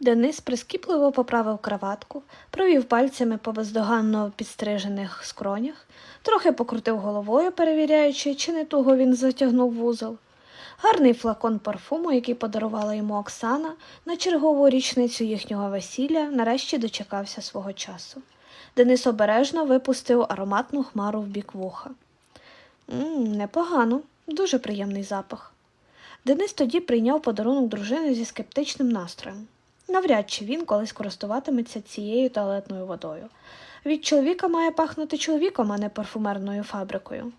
Денис прискіпливо поправив краватку, провів пальцями по бездоганно підстрижених скронях, трохи покрутив головою, перевіряючи, чи не туго він затягнув вузол. Гарний флакон парфуму, який подарувала йому Оксана на чергову річницю їхнього весілля, нарешті дочекався свого часу. Денис обережно випустив ароматну хмару в бік вуха. Мм, непогано, дуже приємний запах. Денис тоді прийняв подарунок дружини зі скептичним настроєм. Навряд чи він колись користуватиметься цією туалетною водою. Від чоловіка має пахнути чоловіком, а не парфумерною фабрикою.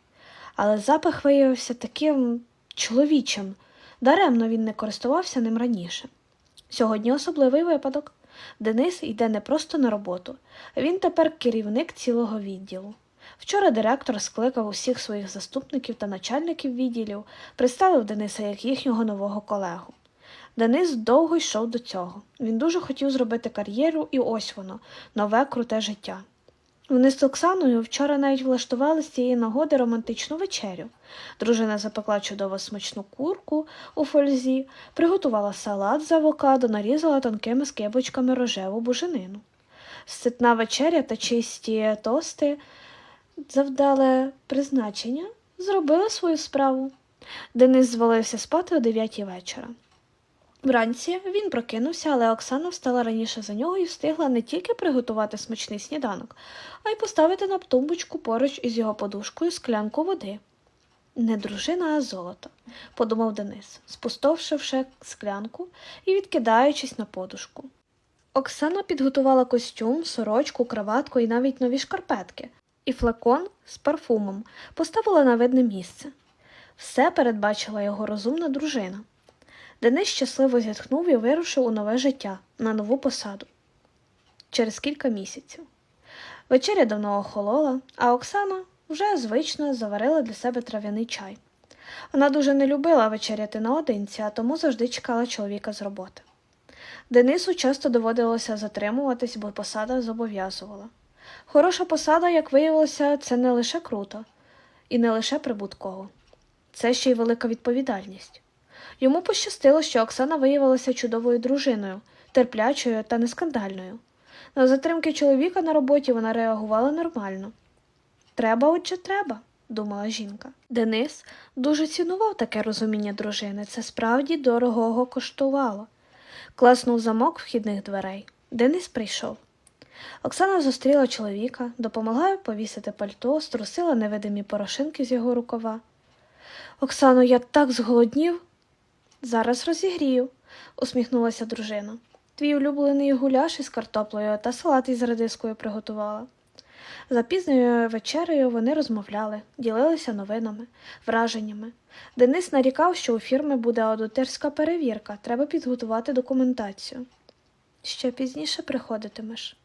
Але запах виявився таким чоловічим, даремно він не користувався ним раніше. Сьогодні особливий випадок. Денис йде не просто на роботу, він тепер керівник цілого відділу. Вчора директор скликав усіх своїх заступників та начальників відділів, представив Дениса як їхнього нового колегу. Денис довго йшов до цього. Він дуже хотів зробити кар'єру, і ось воно нове круте життя. Вони з Оксаною вчора навіть влаштували з цієї нагоди романтичну вечерю. Дружина запекла чудово смачну курку у фользі, приготувала салат з авокадо, нарізала тонкими скибочками рожеву буженину. Ситна вечеря та чисті тости завдале призначення зробили свою справу. Денис звалився спати о дев'ятій вечора. Вранці він прокинувся, але Оксана встала раніше за нього і встигла не тільки приготувати смачний сніданок, а й поставити на тумбочку поруч із його подушкою склянку води. Не дружина, а золото, подумав Денис, спустовшивши склянку і відкидаючись на подушку. Оксана підготувала костюм, сорочку, краватку і навіть нові шкарпетки, і флакон з парфумом поставила на видне місце. Все передбачила його розумна дружина. Денис щасливо зітхнув і вирушив у нове життя на нову посаду через кілька місяців. Вечеря давно охолола, а Оксана вже звично заварила для себе трав'яний чай. Вона дуже не любила вечеряти наодинці, а тому завжди чекала чоловіка з роботи. Денису часто доводилося затримуватись, бо посада зобов'язувала. Хороша посада, як виявилося, це не лише круто і не лише прибутково, це ще й велика відповідальність. Йому пощастило, що Оксана виявилася чудовою дружиною, терплячою та нескандальною. На затримки чоловіка на роботі вона реагувала нормально. Треба, отже, треба, думала жінка. Денис дуже цінував таке розуміння дружини, це справді дорогого коштувало. Класнув замок вхідних дверей. Денис прийшов. Оксана зустріла чоловіка, допомогла повісити пальто, струсила невидимі порошинки з його рукава. Оксано, я так зголоднів. Зараз розігрію, усміхнулася дружина. Твій улюблений гуляш із картоплею та салат із редискою приготувала. За пізньою вечерею вони розмовляли, ділилися новинами, враженнями. Денис нарікав, що у фірми буде аудиторська перевірка, треба підготувати документацію. Ще пізніше приходитимеш.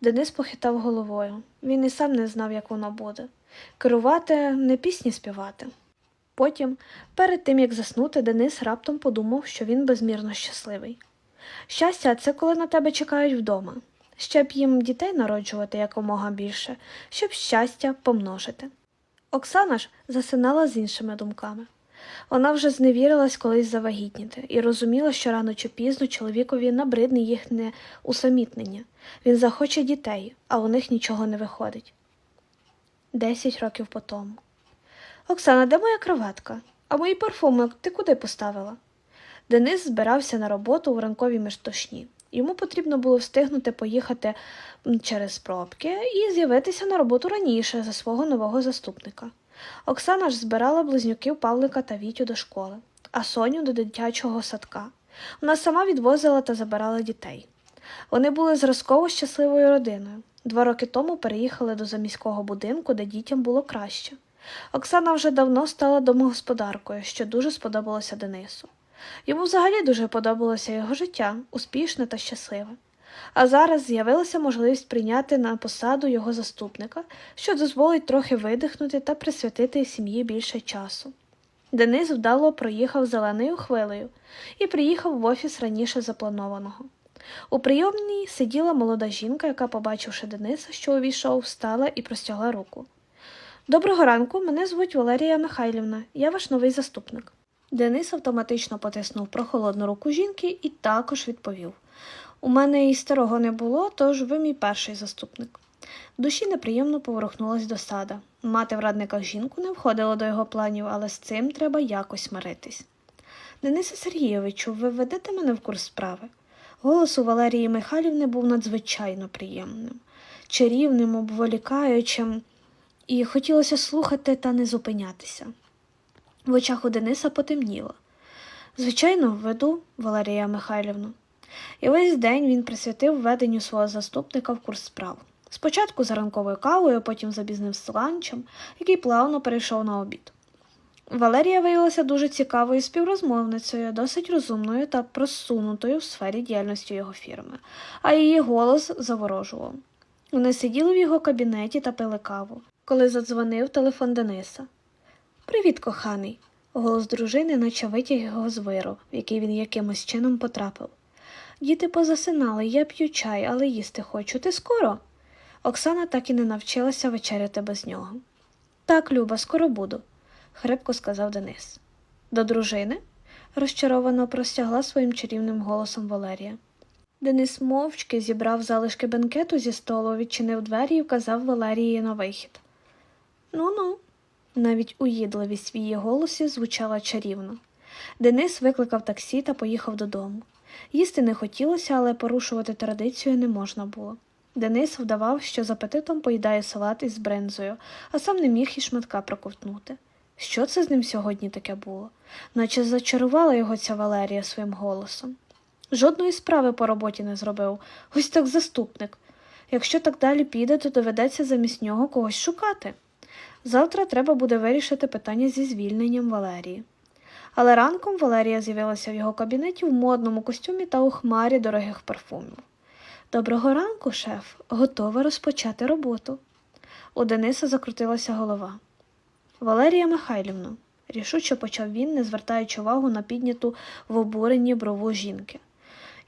Денис похитав головою. Він і сам не знав, як воно буде. Керувати не пісні співати. Потім, перед тим як заснути, Денис раптом подумав, що він безмірно щасливий. Щастя, це коли на тебе чекають вдома, щоб їм дітей народжувати якомога більше, щоб щастя помножити. Оксана ж засинала з іншими думками. Вона вже зневірилась колись завагітніти і розуміла, що рано чи пізно чоловікові набридне їхнє усамітнення. Він захоче дітей, а у них нічого не виходить. Десять років по тому. Оксана, де моя кроватка? А мої парфуми ти куди поставила? Денис збирався на роботу у ранковій міжтошні. Йому потрібно було встигнути поїхати через пробки і з'явитися на роботу раніше за свого нового заступника. Оксана ж збирала близнюків Павлика та Вітю до школи, а Соню до дитячого садка. Вона сама відвозила та забирала дітей. Вони були зразково щасливою родиною. Два роки тому переїхали до заміського будинку, де дітям було краще. Оксана вже давно стала домогосподаркою, що дуже сподобалося Денису. Йому взагалі дуже подобалося його життя, успішне та щасливе. А зараз з'явилася можливість прийняти на посаду його заступника, що дозволить трохи видихнути та присвятити сім'ї більше часу. Денис вдало проїхав зеленою хвилею і приїхав в офіс раніше запланованого. У прийомній сиділа молода жінка, яка, побачивши Дениса, що увійшов, встала і простягла руку. Доброго ранку, мене звуть Валерія Михайлівна, я ваш новий заступник. Денис автоматично потиснув прохолодну руку жінки і також відповів У мене і старого не було, тож ви мій перший заступник. Душі неприємно поворухнулась досада. Мати в радниках жінку не входила до його планів, але з цим треба якось миритись. Денисе Сергійовичу, ви введете мене в курс справи? Голос у Валерії Михайлівни був надзвичайно приємним, чарівним, обволікаючим, і хотілося слухати та не зупинятися. В очах у Дениса потемніло. Звичайно, веду, Валерія Михайлівна. І весь день він присвятив введенню свого заступника в курс справ. Спочатку за ранковою кавою, потім за бізнес ланчем, який плавно перейшов на обід. Валерія виявилася дуже цікавою співрозмовницею, досить розумною та просунутою в сфері діяльності його фірми, а її голос заворожував. Вони сиділи в його кабінеті та пили каву, коли задзвонив телефон Дениса. Привіт, коханий. Голос дружини наче витяг його з виру, в який він якимось чином потрапив. Діти позасинали, я п'ю чай, але їсти хочу. Ти скоро? Оксана так і не навчилася вечеряти без нього. Так, Люба, скоро буду, хрипко сказав Денис. До дружини? розчаровано простягла своїм чарівним голосом Валерія. Денис мовчки зібрав залишки бенкету зі столу, відчинив двері і вказав Валерії на вихід. Ну ну. Навіть уїдливість в її голосі звучала чарівно. Денис викликав таксі та поїхав додому. Їсти не хотілося, але порушувати традицію не можна було. Денис вдавав, що з апетитом поїдає салат із бринзою, а сам не міг і шматка проковтнути. Що це з ним сьогодні таке було? Наче зачарувала його ця Валерія своїм голосом. Жодної справи по роботі не зробив, ось так заступник. Якщо так далі піде, то доведеться замість нього когось шукати. Завтра треба буде вирішити питання зі звільненням Валерії. Але ранком Валерія з'явилася в його кабінеті в модному костюмі та у хмарі дорогих парфумів. Доброго ранку, шеф, готова розпочати роботу. У Дениса закрутилася голова. Валерія Михайлівна, рішуче почав він, не звертаючи увагу на підняту в обуренні брову жінки.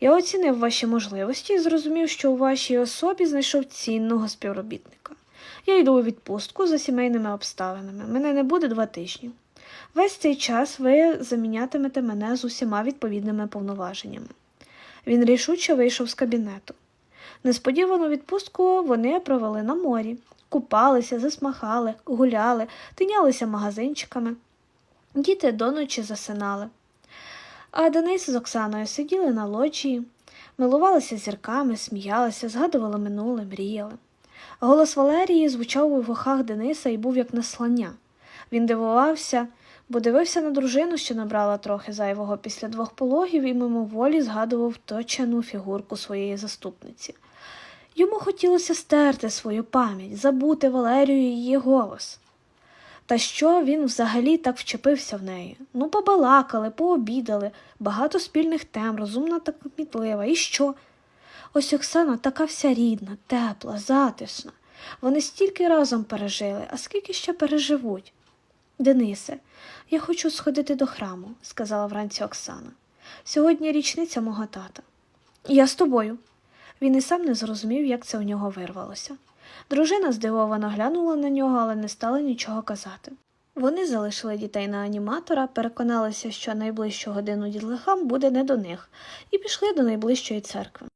Я оцінив ваші можливості і зрозумів, що у вашій особі знайшов цінного співробітника. Я йду у відпустку за сімейними обставинами. Мене не буде два тижні. Весь цей час ви замінятимете мене з усіма відповідними повноваженнями. Він рішуче вийшов з кабінету. Несподівану відпустку вони провели на морі, купалися, засмахали, гуляли, тинялися магазинчиками. Діти до ночі засинали. А Денис з Оксаною сиділи на лоджії, милувалися зірками, сміялися, згадували минуле, мріяли. Голос Валерії звучав у вухах Дениса і був як наслання. Він дивувався, бо дивився на дружину, що набрала трохи зайвого після двох пологів, і мимоволі згадував точену фігурку своєї заступниці. Йому хотілося стерти свою пам'ять, забути Валерію її голос. Та що він взагалі так вчепився в неї? Ну, побалакали, пообідали, багато спільних тем, розумна та кмітлива. І що? Ось Оксана така вся рідна, тепла, затишна. Вони стільки разом пережили, а скільки ще переживуть. Денисе, я хочу сходити до храму, сказала вранці Оксана. Сьогодні річниця мого тата. Я з тобою. Він і сам не зрозумів, як це у нього вирвалося. Дружина здивовано глянула на нього, але не стала нічого казати. Вони залишили дітей на аніматора, переконалися, що найближчу годину дітлахам буде не до них, і пішли до найближчої церкви.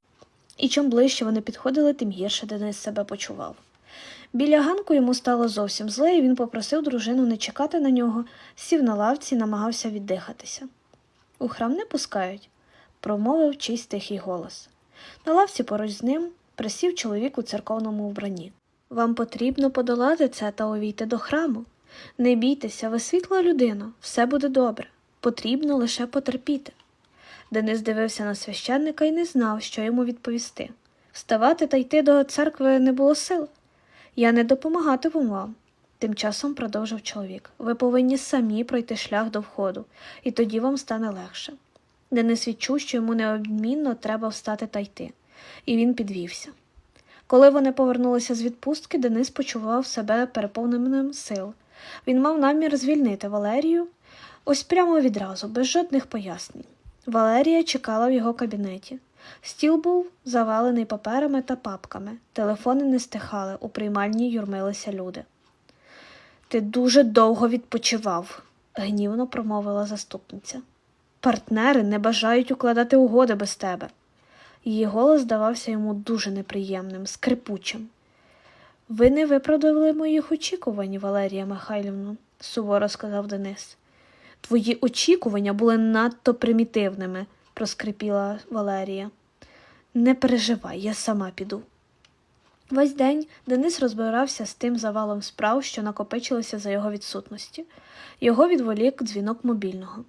І чим ближче вони підходили, тим гірше Денис себе почував. Біля ганку йому стало зовсім зле, і він попросив дружину не чекати на нього, сів на лавці і намагався віддихатися. У храм не пускають, промовив чийсь тихий голос. На лавці поруч з ним присів чоловік у церковному вбранні. Вам потрібно подолати це та увійти до храму. Не бійтеся, ви світла людина, все буде добре. Потрібно лише потерпіти. Денис дивився на священника і не знав, що йому відповісти. Вставати та йти до церкви не було сил. Я не допомагатиму вам. Тим часом продовжив чоловік. Ви повинні самі пройти шлях до входу, і тоді вам стане легше. Денис відчув, що йому неодмінно треба встати та йти, і він підвівся. Коли вони повернулися з відпустки, Денис почував себе переповненим сил. Він мав намір звільнити Валерію ось прямо відразу, без жодних пояснень. Валерія чекала в його кабінеті. Стіл був завалений паперами та папками, телефони не стихали, у приймальні юрмилися люди. Ти дуже довго відпочивав, гнівно промовила заступниця. Партнери не бажають укладати угоди без тебе. Її голос здавався йому дуже неприємним, скрипучим. Ви не виправдали моїх очікувань, Валерія Михайлівна, суворо сказав Денис. Твої очікування були надто примітивними, проскрипіла Валерія. Не переживай, я сама піду. Весь день Денис розбирався з тим завалом справ, що накопичилося за його відсутності. Його відволік дзвінок мобільного.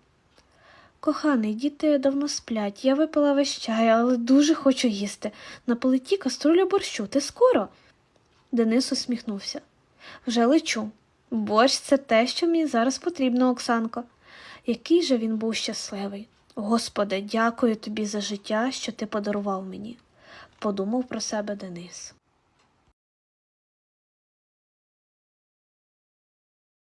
Коханий, діти давно сплять. Я випила весь чай, але дуже хочу їсти. На плиті каструлю борщу. Ти скоро? Денис усміхнувся. Вже лечу. Борщ це те, що мені зараз потрібно, Оксанко. Який же він був щасливий. Господи, дякую тобі за життя, що ти подарував мені, подумав про себе Денис.